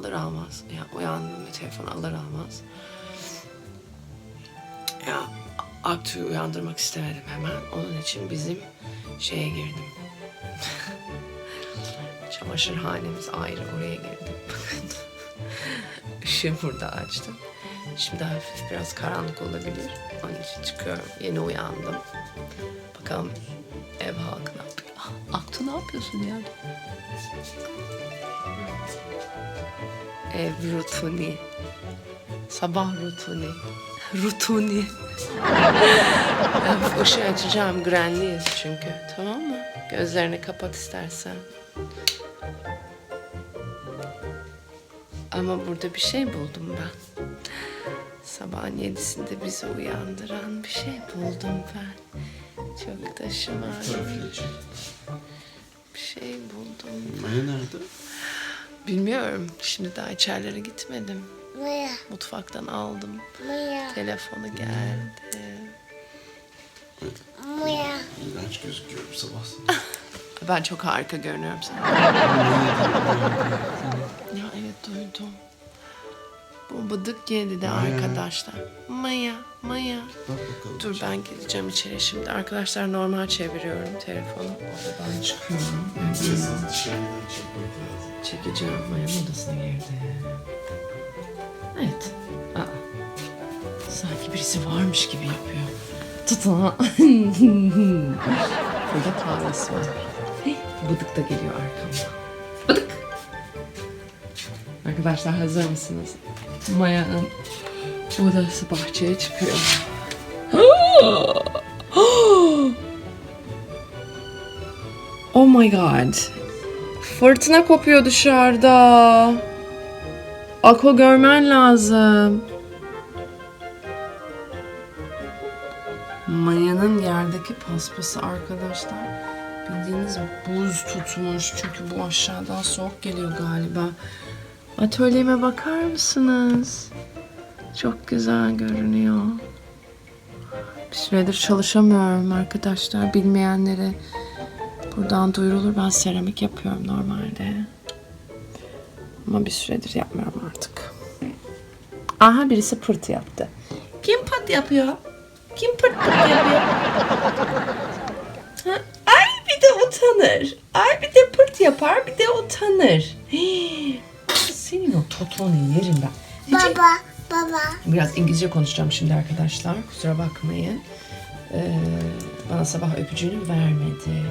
alır almaz. Ya uyandım ve telefonu alır almaz. Ya Aktu'yu uyandırmak istemedim hemen. Onun için bizim şeye girdim. Çamaşırhanemiz ayrı oraya girdim. Işığı burada açtım. Şimdi hafif biraz karanlık olabilir. Onun için çıkıyorum. Yeni uyandım. Bakalım ev halkı ne yapıyor? Aktu ne yapıyorsun ya? Ev rutini. Sabah rutini. Rutini. Hafif ışığı açacağım. Grenliyiz çünkü. Tamam mı? Gözlerini kapat istersen. Ama burada bir şey buldum ben. Sabahın yedisinde bizi uyandıran bir şey buldum ben. Çok da şımarık bir şey buldum. Maya nerede? Bilmiyorum. Şimdi daha içerilere gitmedim. Maya, Mutfaktan aldım. Maya, Telefonu geldi. Maya. İğrenç gözüküyorum sabah sabah. Ben çok harika görünüyorum sana. Ya evet duydum. Bu bıdık yedi de arkadaşlar. Maya, Maya. Bak bakalım. Dur ben gideceğim içeri şimdi. Arkadaşlar normal çeviriyorum telefonu. Oradan çıkıyorum. Biraz dışarıdan çekmek lazım. Çekeceğim. Maya'nın odasına girdi. Evet. Aa. Sanki birisi varmış gibi yapıyor. Tutun. Burada kahvesi var. Bıdık da geliyor arkamdan. Bıdık. Arkadaşlar hazır mısınız? Maya'nın odası bahçeye çıkıyor. oh my god. Fırtına kopuyor dışarıda. Ako görmen lazım. Maya'nın yerdeki paspası arkadaşlar. Bildiğiniz buz tutmuş. Çünkü bu aşağıdan soğuk geliyor galiba. Atölyeme bakar mısınız? Çok güzel görünüyor. Bir süredir çalışamıyorum arkadaşlar. Bilmeyenlere buradan duyurulur. Ben seramik yapıyorum normalde. Ama bir süredir yapmıyorum artık. Aha birisi pırt yaptı. Kim pırt yapıyor? Kim pırt pırt yapıyor? Ha? Ay bir de utanır. Ay bir de pırt yapar bir de utanır. Senin o totonu yerim ben. Baba, baba. Biraz İngilizce konuşacağım şimdi arkadaşlar. Kusura bakmayın. Ee, bana sabah öpücüğünü vermedi.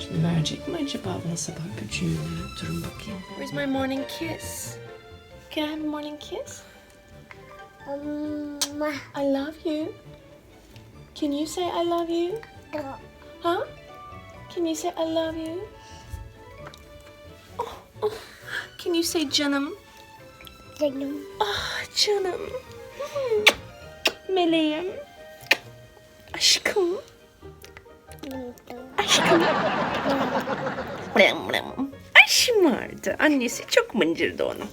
Şimdi verecek mi acaba bana sabah öpücüğünü? Durun bakayım. Where's my morning kiss? Can I have a morning kiss? Um. I love you. Can you say I love you? Huh? Can you say I love you? Oh, oh. Can you say canım? Canım. Ah canım. Hmm. Meleğim. Aşkım. Aşkım. Ay şımardı. Annesi çok mıncırdı onu.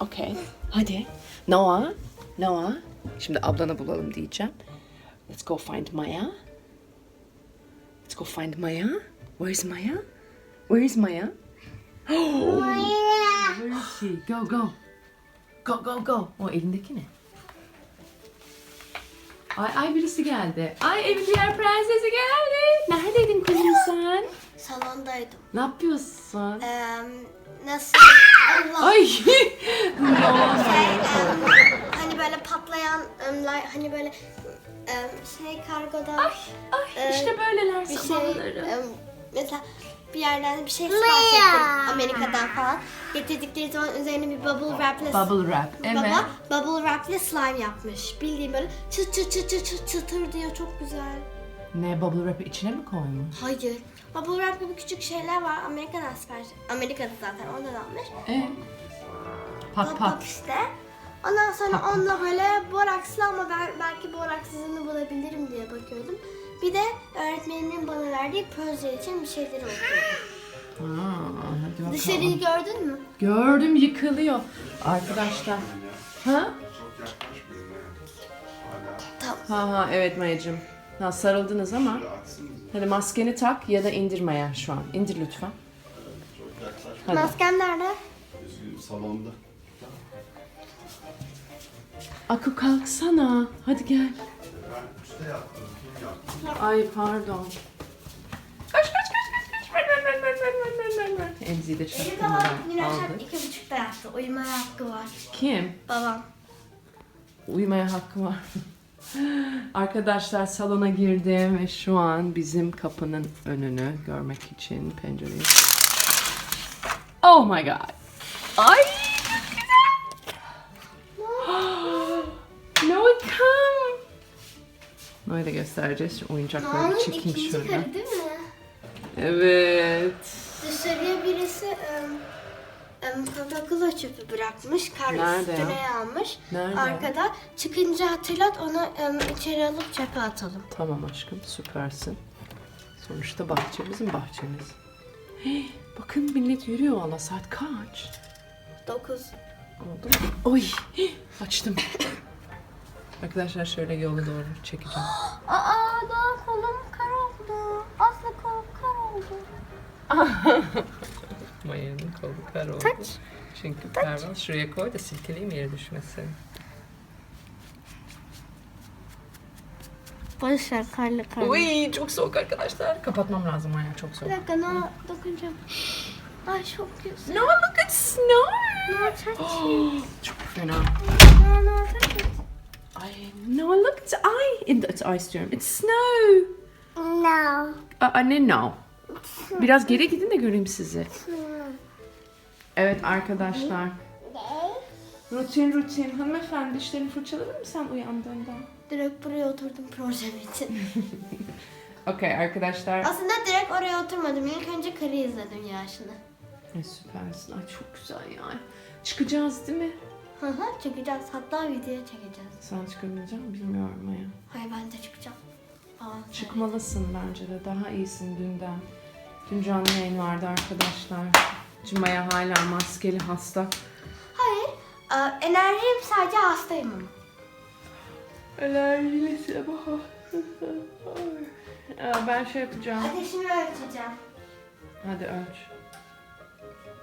Okey. Hadi. Noah. Noah. Şimdi ablanı bulalım diyeceğim. Let's go find Maya. Let's go find Maya. Where's Maya? Where is Maya? Maya. Where is she? Go go. Go go go. O elindeki ne? Ay ay birisi geldi. Ay evin diğer prensesi geldi. Neredeydin kızım sen? Salondaydım. Ne yapıyorsun? Ee, nasıl? Allah. Ay. Şey, em, hani böyle patlayan, em, like, hani böyle em, şey kargoda Ay ay işte böyleler bir şey, sabahları. em, mesela bir yerden bir şey sipariş ettim Amerika'dan falan. Getirdikleri zaman üzerine bir bubble wrap'le Bubble wrap. Evet. Baba bubble wrap'le slime yapmış. Bildiğim böyle çıt çıt çıt çıt çıt çıtır diyor çok güzel. Ne bubble wrap'ı içine mi koymuş? Hayır. Bubble wrap gibi küçük şeyler var. Amerika'dan sipariş. Amerika'da zaten ondan almış. Evet. Pat pat. işte. Ondan sonra onunla böyle borakslı ama ben belki boraksızını bulabilirim diye bakıyordum. Bir de öğretmenimin bana verdiği proje için bir şeyler okuyordum. Hadi bakalım. Dışarıyı gördün mü? Gördüm yıkılıyor. Arkadaşlar. Ha? Tamam. Ha ha evet Mayacığım. Ha sarıldınız ama. Hadi maskeni tak ya da indirmeye şu an. İndir lütfen. Hadi. Maskem nerede? Salonda. Aku kalksana. Hadi gel. Ben. Kim? Ay pardon. Koş koş koş koş koş. Ver ver ver ver ver ver ver ver. Emziği de Benim babam dün çaktırmadan akşam aldık. iki buçukta yattı. Uyumaya hakkı var. Kim? Babam. Uyumaya hakkı var. Arkadaşlar salona girdim ve şu an bizim kapının önünü görmek için pencereyi. Oh my god. Ay Da göstereceğiz. Şu oyuncakları bir çekeyim ikinci şöyle. karı değil mi? Evet. Dışarıya birisi ım, ım, Coca-Cola çöpü bırakmış. Kar Nerede ya? üstüne yağmış. Nerede? Arkada. Çıkınca hatırlat onu ım, içeri alıp çöpe atalım. Tamam aşkım süpersin. Sonuçta bahçemiz mi bahçemiz? Hey, bakın millet yürüyor valla saat kaç? 9. Oldu mu? Oy hey, açtım. Arkadaşlar şöyle yolu doğru çekeceğim. Aa daha kolum kar oldu. Aslı kolum kar oldu. Maya'nın kolu kar oldu. Taç. Çünkü pervaz şuraya koy da silkeleyeyim yere düşmesin. Ver karlı karlı. Uy çok soğuk arkadaşlar. Kapatmam lazım Maya çok Bir soğuk. dakika ne dokunacağım. Ay çok güzel. No look at snow. Ne Oh, çok fena. No no Ay no look it's ice. It's ice diyorum. It's snow. No. Aa, Anne no. Biraz geri gidin de göreyim sizi. Evet arkadaşlar. Rutin rutin. Hanımefendi dişlerini fırçaladın mı sen uyandığında? Direkt buraya oturdum projem için. Okey arkadaşlar. Aslında direkt oraya oturmadım. İlk önce karı izledim yaşını. Ay süpersin. Ay çok güzel ya. Çıkacağız değil mi? Hı hı çıkacağız. Hatta video çekeceğiz. Sen çıkabilecek misin bilmiyorum Maya. Hayır ben de çıkacağım. Falan. Çıkmalısın bence de. Daha iyisin dünden. Dün canlı yayın vardı arkadaşlar. Cuma'ya hala maskeli hasta. Hayır. Aa, enerjim sadece hastayım ama. Alerjili sabah. Aa, ben şey yapacağım. Ateşimi ölçeceğim. Hadi ölç.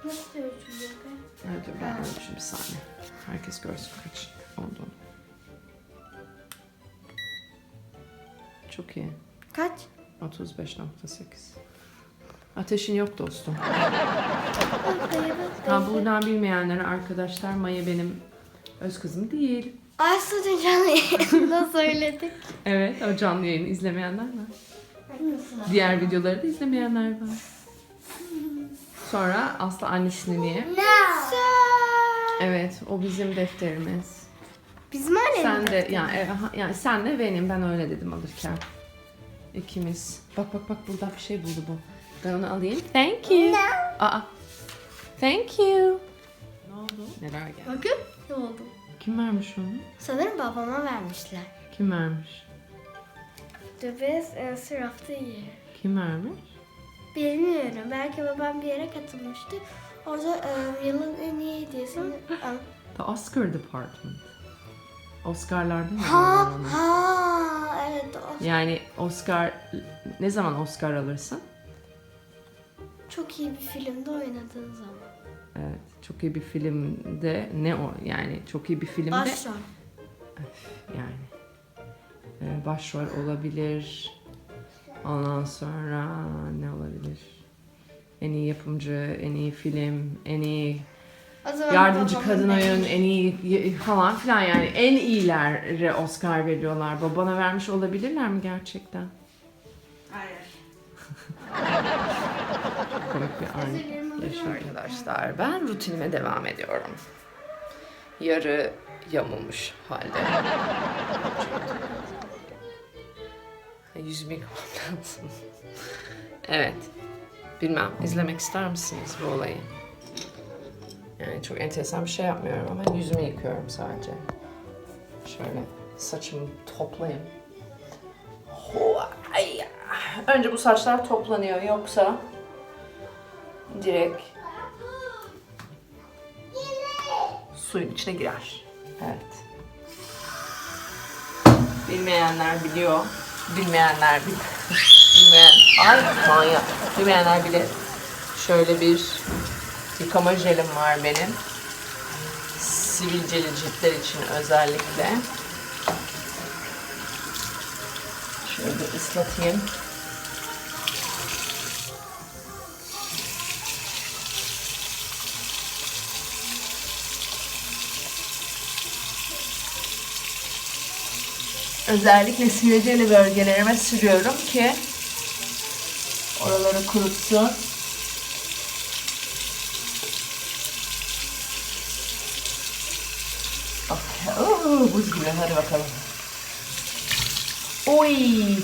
Nasıl ölçülüyor be? Hadi ben ölçeyim bir saniye. Herkes görsün kaç olduğunu. Çok iyi. Kaç? 35.8. Ateşin yok dostum. Ha buradan bilmeyenlere arkadaşlar Maya benim öz kızım değil. Aslı dün canlı yayında söyledik. Evet o canlı yayını izlemeyenler var. Diğer videoları da izlemeyenler var. Sonra Aslı annesini niye? Güzel. Evet o bizim defterimiz. Bizim annem. Sen de yani, e, ha- yani sen de benim ben öyle dedim alırken. İkimiz. Bak bak bak burada bir şey buldu bu. Ben onu alayım. Thank you. Aa. Thank you. Ne oldu? Neler geldi? Bakın ne oldu? Kim vermiş onu? Sanırım babama vermişler. Kim vermiş? The best answer of the year. Kim vermiş? Bilmiyorum. Belki babam bir yere katılmıştı. Orada e, yılın en iyi hediyesini... The Oscar Department. Oscar'larda mı? ha, onu? ha, evet o. Yani Oscar ne zaman Oscar alırsın? Çok iyi bir filmde oynadığın zaman. Evet, çok iyi bir filmde ne o yani çok iyi bir filmde Başrol. yani e, başrol olabilir. Ondan sonra ne olabilir? En iyi yapımcı, en iyi film, en iyi O zaman yardımcı kadın benim. oyun, en iyi falan filan yani en iyilere Oscar veriyorlar. Babana vermiş olabilirler mi gerçekten? Hayır. Komik bir an. Arkadaşlar. Ben rutinime devam ediyorum. Yarı yamulmuş halde. Yüzümü yıkamam lazım. Evet. Bilmem. izlemek ister misiniz bu olayı? Yani çok enteresan bir şey yapmıyorum ama yüzümü yıkıyorum sadece. Şöyle saçımı toplayayım. Önce bu saçlar toplanıyor yoksa direkt suyun içine girer. Evet. Bilmeyenler biliyor. Bilmeyenler bil bilmeyen Ay manyak. Bilmeyenler bile şöyle bir yıkama jelim var benim. Sivilceli ciltler için özellikle. Şöyle ıslatayım. Özellikle sivilceli bölgelerime sürüyorum ki oraları kurutsun. Okay. Oo, buz gibi. Hadi bakalım. Oy.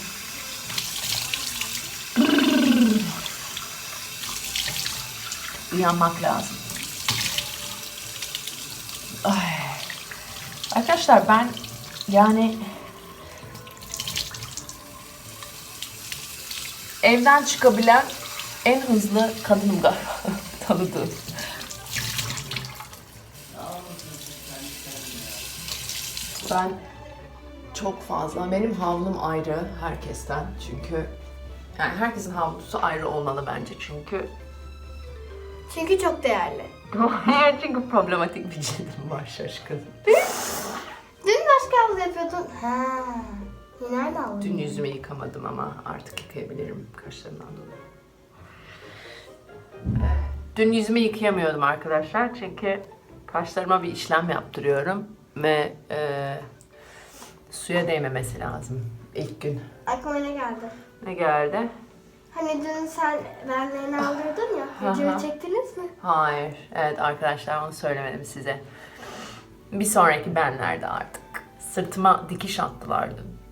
Uyanmak lazım. Ay. Arkadaşlar ben yani evden çıkabilen en hızlı kadınım galiba tanıdığım. Ben çok fazla, benim havlum ayrı herkesten çünkü yani herkesin havlusu ayrı olmalı bence çünkü Çünkü çok değerli. çünkü problematik bir cildim var şaşkın. Dün başka havlu yapıyordun. Ha. Nerede aldın? Dün yüzümü yıkamadım ama artık yıkayabilirim kaşlarımdan dolayı. Dün yüzümü yıkayamıyordum arkadaşlar çünkü kaşlarıma bir işlem yaptırıyorum ve e, suya değmemesi lazım ilk gün. Aklıma ne geldi? Ne geldi? Hani dün sen benlerini aldırdın ya. Videoyu çektiniz mi? Hayır. Evet arkadaşlar onu söylemedim size. Bir sonraki benlerde artık. Sırtıma dikiş attılar dün.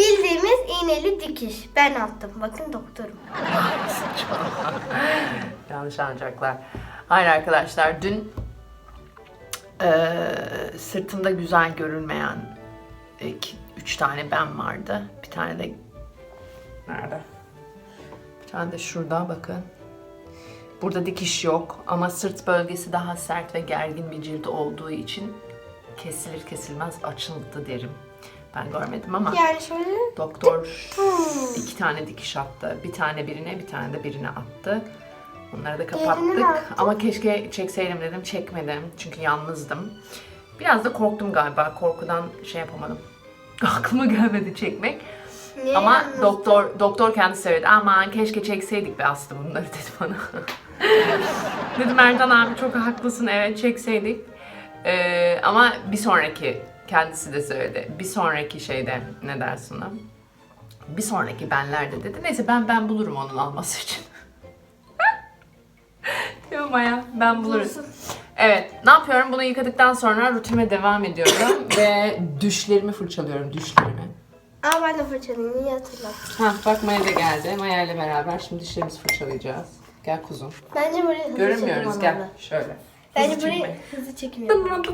Bildiğimiz iğneli dikiş. Ben attım. Bakın doktorum. Yanlış anlayacaklar. Hayır arkadaşlar dün eee, sırtımda güzel görünmeyen iki, üç tane ben vardı. Bir tane de nerede? Bir tane de şurada bakın. Burada dikiş yok ama sırt bölgesi daha sert ve gergin bir cilt olduğu için kesilir kesilmez açıldı derim. Ben görmedim ama Yani şöyle. doktor iki tane dikiş attı. Bir tane birine, bir tane de birine attı. Onları da kapattık. Ama keşke çekseydim dedim. Çekmedim. Çünkü yalnızdım. Biraz da korktum galiba. Korkudan şey yapamadım. Aklıma gelmedi çekmek. Niye Ama yalnız? doktor doktor kendisi söyledi. Aman keşke çekseydik be Aslı bunları dedi bana. Dedim Erdan abi çok haklısın evet çekseydik. Ee, ama bir sonraki kendisi de söyledi. Bir sonraki şeyde ne dersin ona? Bir sonraki benlerde dedi. Neyse ben ben bulurum onun alması için. Yok Maya ben bulurum. Bulursun. Evet ne yapıyorum? Bunu yıkadıktan sonra rutinime devam ediyorum ve düşlerimi fırçalıyorum düşlerimi. Aa ben de fırçalayayım. İyi hatırlat. Ha bak Maya da geldi. Maya ile beraber şimdi dişlerimizi fırçalayacağız. Gel kuzum. Bence burayı hızlı Görünmüyoruz çekim gel. Şöyle. Bence burayı hızlı çekim yapalım.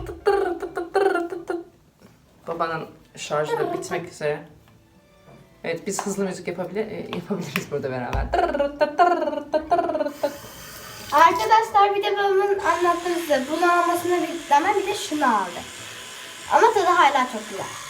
Babanın şarjı da bitmek üzere. Evet biz hızlı müzik yapabilir, e, yapabiliriz burada beraber. Arkadaşlar bir de babamın anlattığı size bunu almasına bir, ama bir de şunu aldı. Ama tadı hala çok güzel.